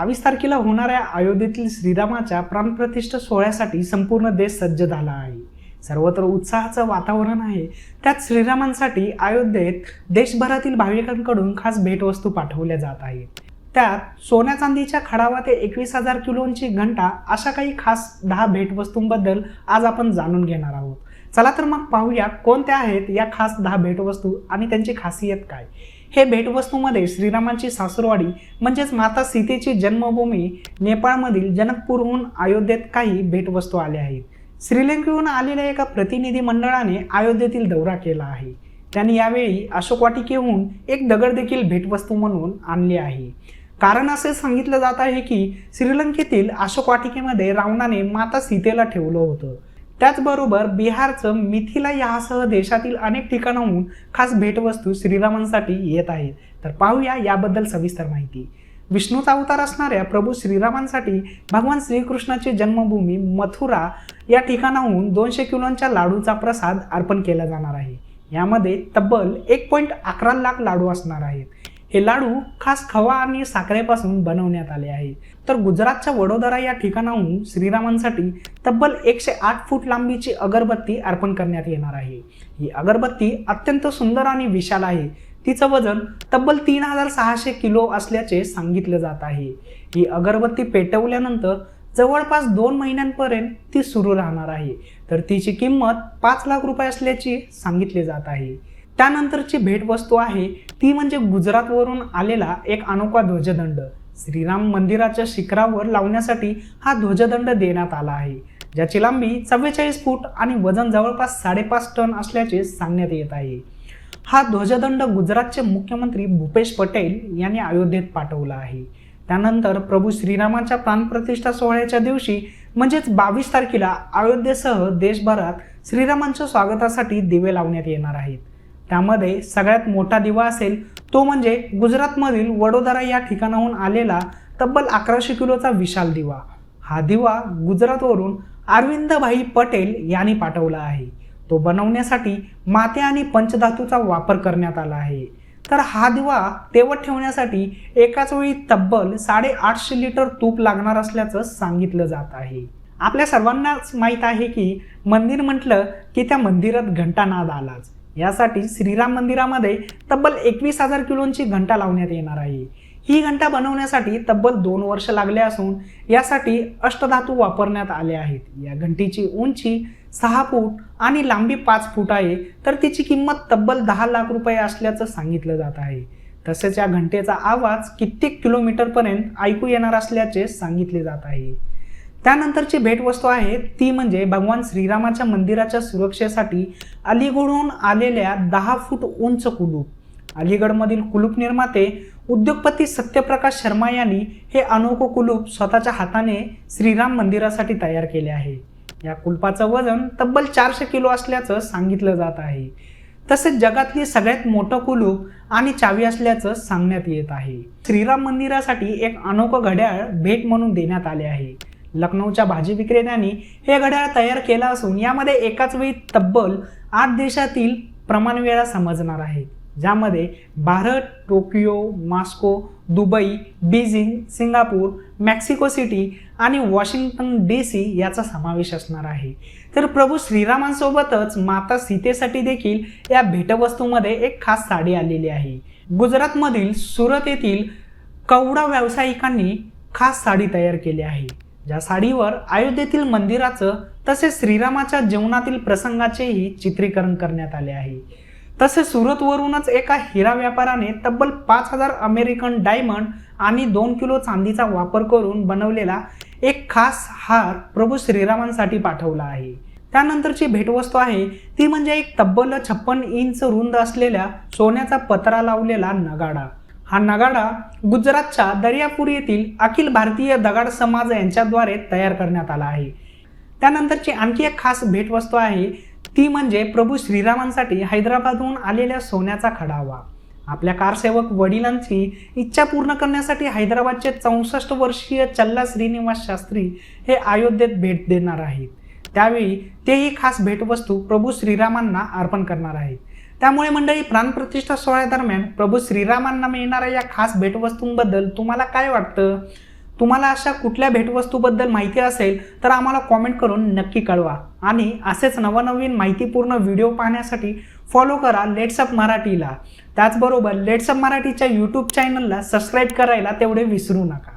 बावीस तारखेला होणाऱ्या अयोध्येतील श्रीरामाच्या प्राणप्रतिष्ठा सोहळ्यासाठी संपूर्ण देश सज्ज झाला आहे. सर्वत्र उत्साहाचं वातावरण आहे. त्यात श्रीरामांसाठी अयोध्येत देशभरातील भाविकांकडून खास भेटवस्तू पाठवल्या जात आहेत. त्यात सोन्या चांदीच्या खडावा ते एकवीस हजार किलोंची घंटा अशा काही खास दहा भेटवस्तूंबद्दल आज आपण जाणून घेणार आहोत. चला तर मग पाहूया कोणत्या आहेत या खास दहा भेटवस्तू आणि त्यांची खासियत काय? हे भेटवस्तूमध्ये श्रीरामांची सासरवाडी म्हणजेच माता सीतेची जन्मभूमी नेपाळमधील जनकपूरहून अयोध्येत काही भेटवस्तू आल्या आहेत. श्रीलंकेहून आलेल्या एका प्रतिनिधी मंडळाने अयोध्येतील दौरा केला आहे. त्यांनी यावेळी अशोक वाटिकेहून एक दगड देखील भेटवस्तू म्हणून आणली आहे. कारण असे सांगितलं जात आहे की श्रीलंकेतील अशोक वाटिकेमध्ये रावणाने माता सीतेला ठेवलं होतं. त्याचबरोबर बिहारचं मिथिला यासह देशातील अनेक ठिकाणाहून खास भेटवस्तू श्रीरामांसाठी येत आहेत. तर पाहूया याबद्दल सविस्तर माहिती. विष्णूचा अवतार असणाऱ्या प्रभू श्रीरामांसाठी भगवान श्रीकृष्णाची जन्मभूमी मथुरा या ठिकाणाहून दोनशे किलोंच्या लाडूचा प्रसाद अर्पण केला जाणार आहे. यामध्ये तब्बल एक पॉईंट अकरा लाख लाडू असणार आहेत. हे लाडू खास खवा आणि साखरेपासून बनवण्यात आले आहे तर गुजरातच्या वडोदरा या ठिकाणाहून श्रीरामांसाठी तब्बल एकशे आठ फूट लांबीची अगरबत्ती अर्पण करण्यात येणार आहे. ही अगरबत्ती अत्यंत सुंदर आणि विशाल आहे. तिचं वजन तब्बल तीन हजार सहाशे किलो असल्याचे सांगितलं जात आहे. ही अगरबत्ती पेटवल्यानंतर जवळपास दोन महिन्यांपर्यंत ती सुरू राहणार आहे. तर तिची किंमत पाच लाख रुपये असल्याची सांगितले जात आहे. त्यानंतरची भेटवस्तू आहे ती म्हणजे गुजरातवरून आलेला एक अनोखा ध्वजदंड. श्रीराम मंदिराच्या शिखरावर लावण्यासाठी हा ध्वजदंड देण्यात आला आहे. ज्याची लांबी चव्वेचाळीस फूट आणि वजन जवळपास साडेपाच टन असल्याचे सांगण्यात येत आहे. हा ध्वजदंड गुजरातचे मुख्यमंत्री भूपेश पटेल यांनी अयोध्येत पाठवला आहे. त्यानंतर प्रभू श्रीरामाच्या प्राणप्रतिष्ठा सोहळ्याच्या दिवशी म्हणजेच बावीस तारखेला अयोध्येसह देशभरात श्रीरामांच्या स्वागतासाठी दिवे लावण्यात येणार आहेत. त्यामध्ये सगळ्यात मोठा दिवा असेल तो म्हणजे गुजरातमधील वडोदरा या ठिकाणाहून आलेला तब्बल अकराशे किलोचा विशाल दिवा. हा दिवा गुजरातवरून अरविंदभाई पटेल यांनी पाठवला आहे. तो बनवण्यासाठी माते आणि पंचधातूचा वापर करण्यात आला आहे. तर हा दिवा तेवत ठेवण्यासाठी एकाच वेळी तब्बल साडेआठशे लिटर तूप लागणार असल्याचं सांगितलं जात आहे. आपल्या सर्वांनाच माहीत आहे की मंदिर म्हटलं की त्या मंदिरात घंटानाद आलाच. यासाठी श्रीराम मंदिरामध्ये तब्बल एकवीस हजार किलोंची घंटा लावण्यात येणार आहे. ही घंटा बनवण्यासाठी तब्बल दोन वर्ष लागले असून यासाठी अष्टधातू वापरण्यात आले आहेत. या घंटीची उंची सहा फूट आणि लांबी पाच फूट आहे तर तिची किंमत तब्बल दहा लाख रुपये असल्याचं सांगितलं जात आहे. तसेच या घंटेचा आवाज कित्येक किलोमीटरपर्यंत ऐकू येणार असल्याचे सांगितले जात आहे. त्यानंतरची भेटवस्तू आहे ती म्हणजे भगवान श्रीरामाच्या मंदिराच्या सुरक्षेसाठी अलीगडहून आलेल्या दहा फूट उंच कुलूप. अलीगडमधील कुलूप निर्माते उद्योगपती सत्यप्रकाश शर्मा यांनी हे अनोखं कुलूप स्वतःच्या हाताने श्रीराम मंदिरासाठी तयार केले आहे. या कुलपाचं वजन तब्बल चारशे किलो असल्याचं सांगितलं जात आहे. तसेच जगातली सगळ्यात मोठं कुलूप आणि चावी असल्याचं सांगण्यात येत आहे. श्रीराम मंदिरासाठी एक अनोखं घड्याळ भेट म्हणून देण्यात आले आहे. लखनौच्या भाजी विक्रेत्यांनी हे घड्याळ तयार केलं असून यामध्ये एकाच वेळी तब्बल आठ देशातील प्रमाण वेळा समजणार आहेत ज्यामध्ये Bharat Tokyo Moscow Dubai Beijing Singapore Mexico City आणि वॉशिंग्टन डी सी याचा समावेश असणार आहे. तर प्रभू श्रीरामांसोबतच माता सीतेसाठी देखील या भेटवस्तूमध्ये एक खास साडी आलेली आहे. गुजरातमधील सुरत येथील कवडा व्यावसायिकांनी खास साडी तयार केली आहे. ज्या साडीवर अयोध्येतील मंदिराचं तसेच श्रीरामाच्या जीवनातील प्रसंगाचेही चित्रीकरण करण्यात आले आहे. तसेच सुरतवरूनच एका हिरा व्यापाराने तब्बल पाच हजार अमेरिकन डायमंड आणि दोन किलो चांदीचा वापर करून बनवलेला एक खास हार प्रभू श्रीरामांसाठी पाठवला आहे. त्यानंतरची भेटवस्तू आहे ती म्हणजे एक तब्बल छप्पन इंच रुंद असलेल्या सोन्याचा पत्रा लावलेला नगाडा. हा नगाडा गुजरातच्या दर्यापूर येथील अखिल भारतीय दगाड समाज यांच्याद्वारे तयार करण्यात आला आहे. त्यानंतरची आणखी एक खास भेटवस्तू आहे ती म्हणजे प्रभू श्रीरामांसाठी हैदराबादहून आलेल्या सोन्याचा खडावा. आपल्या कारसेवक वडिलांची इच्छा पूर्ण करण्यासाठी हैदराबादचे चौसष्ट वर्षीय चल्ला श्रीनिवास शास्त्री हे अयोध्येत भेट देणार आहेत. त्यावेळी तेही खास भेटवस्तू प्रभू श्रीरामांना अर्पण करणार आहेत. त्यामुळे मंडळी प्राणप्रतिष्ठा सोहळ्यादरम्यान प्रभू श्रीरामांना मिळणाऱ्या या खास भेटवस्तूंबद्दल तुम्हाला काय वाटतं? तुम्हाला अशा कुठल्या भेटवस्तूबद्दल माहिती असेल तर आम्हाला कॉमेंट करून नक्की कळवा. आणि असेच नवनवीन माहितीपूर्ण व्हिडिओ पाहण्यासाठी फॉलो करा लेट्सअप मराठीला. त्याचबरोबर लेट्सअप मराठीच्या यूट्यूब चॅनलला सबस्क्राईब करायला तेवढे विसरू नका.